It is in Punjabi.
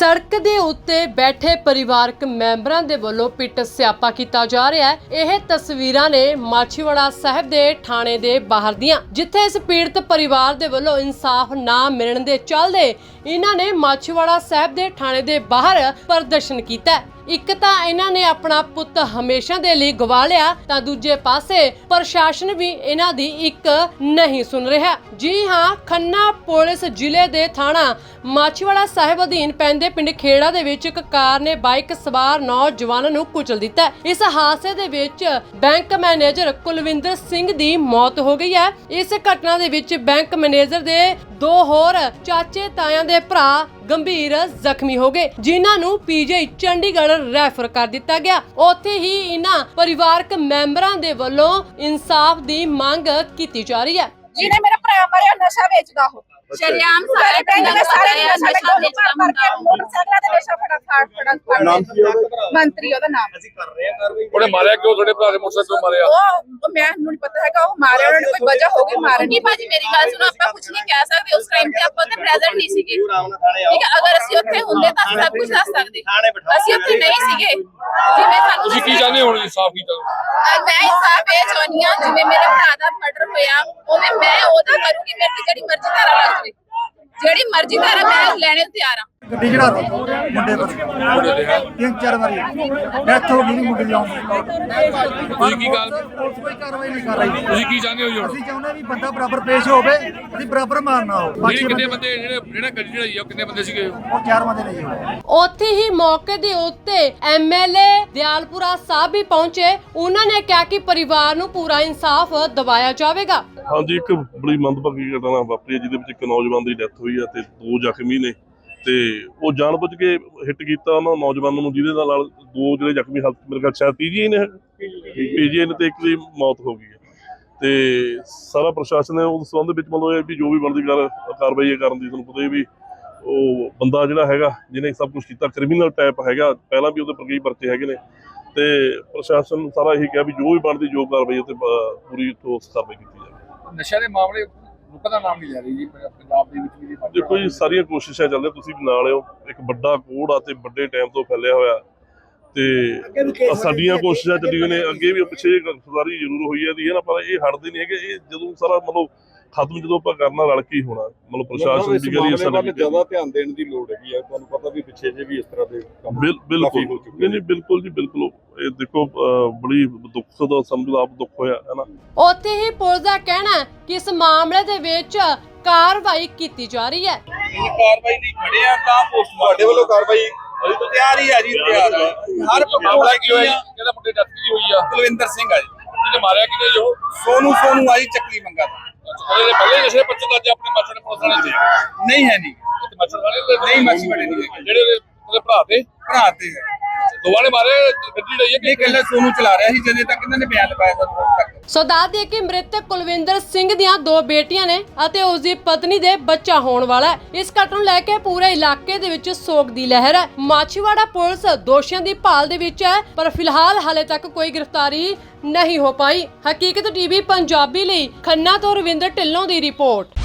ਸੜਕ ਦੇ ਉੱਤੇ ਬੈਠੇ ਪਰਿਵਾਰਕ ਮੈਂਬਰਾਂ ਦੇ ਵੱਲੋਂ ਪਿੱਟ ਸਿਆਪਾ ਕੀਤਾ ਜਾ ਰਿਹਾ ਹੈ। ਇਹ ਤਸਵੀਰਾਂ ਨੇ ਮਾਛੀਵਾੜਾ ਸਾਹਿਬ ਦੇ ਥਾਣੇ ਦੇ ਬਾਹਰ ਦੀਆਂ, ਜਿੱਥੇ ਇਸ ਪੀੜਤ ਪਰਿਵਾਰ ਦੇ ਵੱਲੋਂ ਇਨਸਾਫ ਨਾ ਮਿਲਣ ਦੇ ਚੱਲਦੇ ਇਹਨਾਂ ਨੇ ਮਾਛੀਵਾੜਾ ਸਾਹਿਬ ਦੇ ਥਾਣੇ ਦੇ ਬਾਹਰ ਪ੍ਰਦਰਸ਼ਨ ਕੀਤਾ। ਇੱਕ ਤਾਂ ਇਹਨਾਂ ਨੇ ਆਪਣਾ ਪੁੱਤ ਹਮੇਸ਼ਾ ਦੇ ਲਈ ਗਵਾ ਲਿਆ, ਤਾਂ ਦੂਜੇ ਪਾਸੇ ਪ੍ਰਸ਼ਾਸਨ ਵੀ ਇਹਨਾਂ ਦੀ ਇੱਕ ਨਹੀਂ ਸੁਣ ਰਿਹਾ। ਜੀ ਹਾਂ, ਖੰਨਾ ਪੁਲਿਸ ਜ਼ਿਲ੍ਹੇ ਦੇ ਥਾਣਾ ਮਾਛੀਵਾੜਾ ਸਾਹਿਬ ਅਧੀਨ ਪੈਂਦੇ ਪਿੰਡ ਖੇੜਾ ਦੇ ਵਿੱਚ ਇੱਕ ਕਾਰ ਨੇ ਬਾਈਕ ਸਵਾਰ ਨੌਜਵਾਨ ਨੂੰ ਕੁਚਲ ਦਿੱਤਾ। ਇਸ ਹਾਦਸੇ ਦੇ ਵਿੱਚ ਬੈਂਕ ਮੈਨੇਜਰ ਕੁਲਵਿੰਦਰ ਸਿੰਘ ਦੀ ਮੌਤ ਹੋ ਗਈ ਹੈ। ਇਸ ਘਟਨਾ ਦੇ ਵਿੱਚ ਬੈਂਕ ਮੈਨੇਜਰ ਦੇ ਦੋ ਹੋਰ ਚਾਚੇ ਤਾਇਆਂ ਦੇ ਭਰਾ ਗੰਭੀਰ ਜ਼ਖਮੀ ਹੋ ਗਏ ਜਿਨ੍ਹਾਂ ਨੂੰ ਪੀਜੀ ਚੰਡੀਗੜ੍ਹ ਰੈਫਰ ਕਰ ਦਿੱਤਾ ਗਿਆ। ਉੱਥੇ ਹੀ ਇਹਨਾਂ ਪਰਿਵਾਰਕ ਮੈਂਬਰਾਂ ਦੇ ਵੱਲੋਂ ਇਨਸਾਫ ਦੀ ਮੰਗ ਕੀਤੀ ਜਾ ਰਹੀ ਹੈ। ਜਿਹਨੇ ਮੇਰਾ ਭਰਾ ਮਾਰਿਆ ਨਸ਼ਾ ਵੇਚਦਾ ਉਹ। ਸ਼ਰੇਆਮ ਸਾਰੇ ਪਿੰਡ ਦੇ ਸਾਰੇ ਨਸ਼ਾ ਨਸ਼ਾ ਵੇਚਦਾ ਮੁੰਡਾ ਮੋਟਰਸਾਈਕਲਾਂ ਤੇ ਨਸ਼ਾ ਫੜਾ ਫੜ ਫੜਾ ਫੜ ਨਾਮ ਕੀ ਉਹਦਾ? ਮੰਤਰੀ ਉਹਦਾ ਨਾਮ। ਉਹਨੇ ਮਾਰਿਆ ਕਿਉਂ? ਤੁਹਾਡੇ ਭਰਾ ਦੇ ਮੋਟਰਸਾਈਕਲ ਕਿਉਂ ਮਾਰਿਆ। ਉਹ ਉਹ ਮੈਂ ਨੂੰ ਨਹੀਂ ਪਤਾ ਹੈਗਾ ਉਹ ਮਾਰਿਆ ਉਹਨਾਂ ਨੂੰ ਕੋਈ ਵਜ੍ਹਾ ਹੋ ਗਈ ਮਾਰਨ ਨਹੀਂ ਭਾਜੀ ਮੇਰੀ ਗੱਲ ਸੁਣੋ ਆਪਾਂ ਕੁਝ ਨਹੀਂ ਕਹਿ ਸਕਦੇ ਉਸ ਟਾਈਮ ਤੇ ਆਪਾਂ ਉੱਥੇ ਪ੍ਰੈਜ਼ੈਂਟ ਨਹੀਂ ਸੀਗੇ। ਠੀਕ ਹੈ ਅਗਰ ਅਸੀਂ ਉੱਥੇ ਹੁੰਦੇ ਤਾਂ ਅਸੀਂ ਸਭ ਕੁਝ ਦੱਸ ਸਕਦੇ। ਅਸੀਂ ਉੱਥੇ ਨਹੀਂ ਸੀਗੇ। ਜਿਵੇਂ ਸਾਨੂੰ ਤੁਸੀਂ ਕੀ ਚਾਹੁੰਦੇ ਹੋ ਹੁਣ ਇਨਸਾਫ ਕੀ ਚਾਹੁੰਦੇ ਅਹ ਮੈਂ ਇਨਸਾਫ ਇਹ ਚਾਹੁੰਦੀ ਹਾਂ ਜਿਵੇਂ ਮੇਰੇ ਭਰਾ ਦਾ ਮਰਡਰ ਹੋਇਆ ਉਵੇਂ ਮੈਂ ਉਹਦਾ ਕਰੂੰਗੀ ਮੇਰੇ ਤੇ ਜਿਹੜੀ ਮਰਜ਼ੀ ਧਾਰਾ ਲੱਗ ਜਾਵੇ। ਜਿਹੜੀ ਮਰਜ਼ੀ ਧਾਰਾ ਮੈਂ ਲੈਣੇ ਤਿਆਰ ਹਾਂ। ਗੱਡੀ ਚੜਾ ਦੋ। ਮੁੰਡੇ ਪਰ ਤਿੰਨ ਚਾਰ ਵਾਰੀ। ਡੈਥ ਹੋ ਗਈ ਨੀ ਮੁੰਡੇ ਦੀ ਆਉਣ ਤੁਸੀਂ ਕੀ ਗੱਲ ਪੁਲਿਸ ਕੋਈ ਕਾਰਵਾਈ ਨਹੀਂ ਕਰ ਰਹੀ। ਤੁਸੀਂ ਕੀ ਚਾਹੁੰਦੇ ਹੋ ਜੀ ਹੁਣ? ਅਸੀਂ ਚਾਹੁੰਦੇ ਵੀ ਬੰਦਾ ਬਰਾਬਰ ਪੇਸ਼ ਹੋਵੇ ਅਸੀਂ ਬਰਾਬਰ ਮਾਰਨਾ ਹੋ ਜਿਹੜੇ ਬਾਕੀ ਕਿੰਨੇ ਬੰਦੇ ਬੰਦੇ ਜਿਹੜੇ ਜਿਹੜਾ ਗੱਡੀ ਚੜਾਈ ਆ ਉਹ ਕਿੰਨੇ ਬੰਦੇ ਸੀਗੇ? ਉਹ ਚਾਰ ਬੰਦੇ ਨੇ ਜੀ। ਉੱਥੇ ਹੀ ਮੌਕੇ ਦੇ ਉੱਤੇ ਐਮਐਲਏ ਦਿਆਲਪੁਰਾ ਸਾਹਿਬ ਵੀ ਪਹੁੰਚੇ। ਉਹਨਾਂ ਨੇ ਕਿਹਾ ਕਿ ਪਰਿਵਾਰ ਨੂੰ ਪੂਰਾ ਇਨਸਾਫ ਦਿਵਾਇਆ ਜਾਵੇਗਾ। ਹਾਂਜੀ ਇੱਕ ਬੜੀ ਮੰਦਭਾਗੀ ਘਟਨਾ ਵਾਪਰੀ ਹੈ ਜਿਹਦੇ ਵਿੱਚ ਇੱਕ ਨੌਜਵਾਨ ਦੀ ਡੈਥ ਹੋਈ ਹੈ ਤੇ ਦੋ ਜ਼ਖਮੀ ਨੇ। ਤੇ ਉਹ ਜਾਣਬੁੱਝ ਕੇ ਹਿੱਟ ਕੀਤਾ ਉਹਨਾਂ ਨੌਜਵਾਨ ਨੂੰ, ਜਿਹਦੇ ਨਾਲ ਦੋ ਜਿਹੜੇ ਜ਼ਖਮੀ ਹਾਲਤ ਮੇਰੇ ਖਿਆਲ ਸ਼ਾਇਦ ਪੀਜੀਆਈ ਨੇ ਪੀਜੀਆਈ ਨੇ ਤੇ ਇੱਕ ਦੀ ਮੌਤ ਹੋ ਗਈ ਹੈ। ਤੇ ਸਾਰਾ ਪ੍ਰਸ਼ਾਸਨ ਨੇ ਉਸ ਸੰਬੰਧ ਵਿੱਚ ਮਤਲਬ ਵੀ ਜੋ ਵੀ ਬਣਦੀ ਕਰ, ਕਾਰਵਾਈ ਕਰਨ ਦੀ ਤੁਹਾਨੂੰ ਪਤਾ ਹੀ ਵੀ ਉਹ ਬੰਦਾ ਜਿਹੜਾ ਹੈਗਾ, ਜਿਹਨੇ ਸਭ ਕੁਝ ਕੀਤਾ, ਕ੍ਰਿਮੀਨਲ ਟਾਈਪ ਹੈਗਾ, ਪਹਿਲਾਂ ਵੀ ਉਹਦੇ ਪਰ ਕਈ ਪਰਚੇ ਹੈਗੇ ਨੇ। ਤੇ ਪ੍ਰਸ਼ਾਸਨ ਸਾਰਾ ਇਹੀ ਕਿਹਾ ਵੀ ਜੋ ਵੀ ਬਣਦੀ ਜੋ ਕਾਰਵਾਈ ਉਹ ਪੂਰੀ ਠੋਸ ਕਾਰਵਾਈ ਕੀਤੀ ਜਾਵੇ। ਨਸ਼ਾ ਦੇ ਮਾਮਲੇ ਰੁਕਣ ਦਾ ਨਾਮ ਨਹੀਂ ਲੈ ਰਹੀ ਜੀ ਪੰਜਾਬ ਦੇ ਵਿੱਚ ਵੀ ਦੇਖੋ ਜੀ ਸਾਰੀਆਂ ਕੋਸ਼ਿਸ਼ਾਂ ਚੱਲਦੀਆਂ ਤੁਸੀਂ ਵੀ ਨਾਲ ਹੋ ਇੱਕ ਵੱਡਾ ਕੋੜ ਆ ਤੇ ਵੱਡੇ ਟਾਈਮ ਤੋਂ ਫੈਲਿਆ ਹੋਇਆ। ਤੇ ਸਾਡੀਆਂ ਕੋਸ਼ਿਸ਼ਾਂ ਚੱਲੀਆਂ ਨੇ ਅੱਗੇ ਵੀ ਪਿੱਛੇ ਜ਼ਰੂਰ ਹੋਈ ਹੈ ਦੀ ਹੈ ਨਾ? ਪਰ ਇਹ ਹਟਦੇ ਨਹੀਂ ਹੈਗੇ। ਇਹ ਜਦੋਂ ਸਾਰਾ ਮਤਲਬ ਖਤਮ ਜਦੋਂ ਆਪਾਂ ਕਰਨਾ ਰਲ ਕੇ ਹੀ ਹੋਣਾ ਮਤਲਬ ਪ੍ਰਸ਼ਾਸਨ ਦੀ ਗੱਲ ਵੱਲ ਸਾਡੀ ਜ਼ਿਆਦਾ ਧਿਆਨ ਦੇਣ ਦੀ ਲੋੜ ਹੈਗੀ ਹੈ ਤੁਹਾਨੂੰ ਪਤਾ ਵੀ ਪਿੱਛੇ ਜੇ ਵੀ ਇਸ ਤਰ੍ਹਾਂ ਦੇ ਕੰਮ ਬਿਲ- ਬਿਲਕੁਲ। ਹੋ ਨਹੀਂ ਨਹੀਂ ਬਿਲਕੁਲ ਜੀ ਬਿਲਕੁਲ। ਇਹ ਦੇਖੋ ਬੜੀ ਦੁੱਖ ਦਾ ਸਮਝ ਆਪ ਦੁੱਖ ਹੋਇਆ ਹੈ ਨਾ? ਉੱਥੇ ਹੀ ਪੁਲਿਸ ਦਾ ਕਹਿਣਾ ਹੈ ਕਿ ਇਸ ਮਾਮਲੇ ਦੇ ਵਿੱਚ ਕਾਰਵਾਈ ਕੀਤੀ ਜਾ ਰਹੀ ਹੈ। ਕਾਰਵਾਈ ਨਹੀਂ ਖੜਿਆ ਤਾਂ ਪੋਸਟ ਤੁਹਾਡੇ ਵੱਲੋਂ ਕਾਰਵਾਈ ਤਿਆਰ ਹੀ ਆ ਜੀ ਤਿਆਰ। ਆ। ਹਰ ਮਾਮਲਾ ਕੀ ਹੋਇਆ ਪਕੌੜਾ ਜੀ? ਕਿਹਦਾ ਮੁੰਡੇ ਕੀ ਹੋਈ ਆ? ਕੁਲਵਿੰਦਰ ਸਿੰਘ ਆ ਜੀ। ਜਿਹਨੇ ਮਾਰਿਆ ਕਿਹਨੇ ਜੀ ਸੋਨੂ ਸੋਨੂ ਆਈ ਚੱਕਰੀ ਮੰਗਾ। ਉਹਦੇ ਪਹਿਲੇ ਦਾ ਅੱਜ ਆਪਣੇ ਮਾਸਟਰ ਨੇ ਪੁਲਿਸ ਵਾਲੇ ਜੀ ਨਹੀਂ ਹੈ ਨਹੀਂ। ਮਾਸਟਰ ਵਾਲੇ ਨਹੀਂ ਮਾਸੀ ਵਾਲੇ ਨਹੀਂ। ਜਿਹੜੇ ਉਹਦੇ- ਉਹਦੇ ਭਰਾ ਦੇ। ਭਰਾ ਤੇ ਹੈ। ਦੋਵਾਂ ਨੇ ਮਾਰੇ ਗੱਡੀ ਲਈ ਹੈ ਇਹ ਕੱਲਾ ਸੋਨੂ ਚਲਾ ਰਿਹਾ ਸੀ ਜਦੇ ਤੱਕ ਇਹਨਾਂ ਨੇ ਬਿਆਨ ਲਵਾਇਆ ਸਾਨੂੰ ਤੱਕ। ਸੋ ਦੱਸ ਦਈਏ ਕਿ ਮ੍ਰਿਤਕ ਕੁਲਵਿੰਦਰ ਸਿੰਘ ਦੀਆਂ ਦੋ ਬੇਟੀਆਂ ਨੇ ਅਤੇ ਉਸ ਦੀ ਪਤਨੀ ਦੇ ਬੱਚਾ ਹੋਣ ਵਾਲਾ ਹੈ। ਇਸ ਘਟਨਾ ਨੂੰ ਲੈ ਕੇ ਪੂਰੇ ਇਲਾਕੇ ਦੇ ਵਿੱਚ ਸੋਗ ਦੀ ਲਹਿਰ ਹੈ। ਮਾਛੀਵਾੜਾ ਪੁਲਿਸ ਦੋਸ਼ੀਆਂ ਦੀ ਭਾਲ ਦੇ ਵਿੱਚ ਹੈ ਪਰ ਫਿਲਹਾਲ ਹਾਲੇ ਤੱਕ ਕੋਈ ਗ੍ਰਿਫਤਾਰੀ ਨਹੀਂ ਹੋ ਪਾਈ। ਹਕੀਕਤ ਟੀਵੀ ਪੰਜਾਬੀ ਲਈ ਖੰਨਾ ਤੋਂ ਰਵਿੰਦਰ ਢਿੱਲੋਂ ਦੀ ਰਿਪੋਰਟ।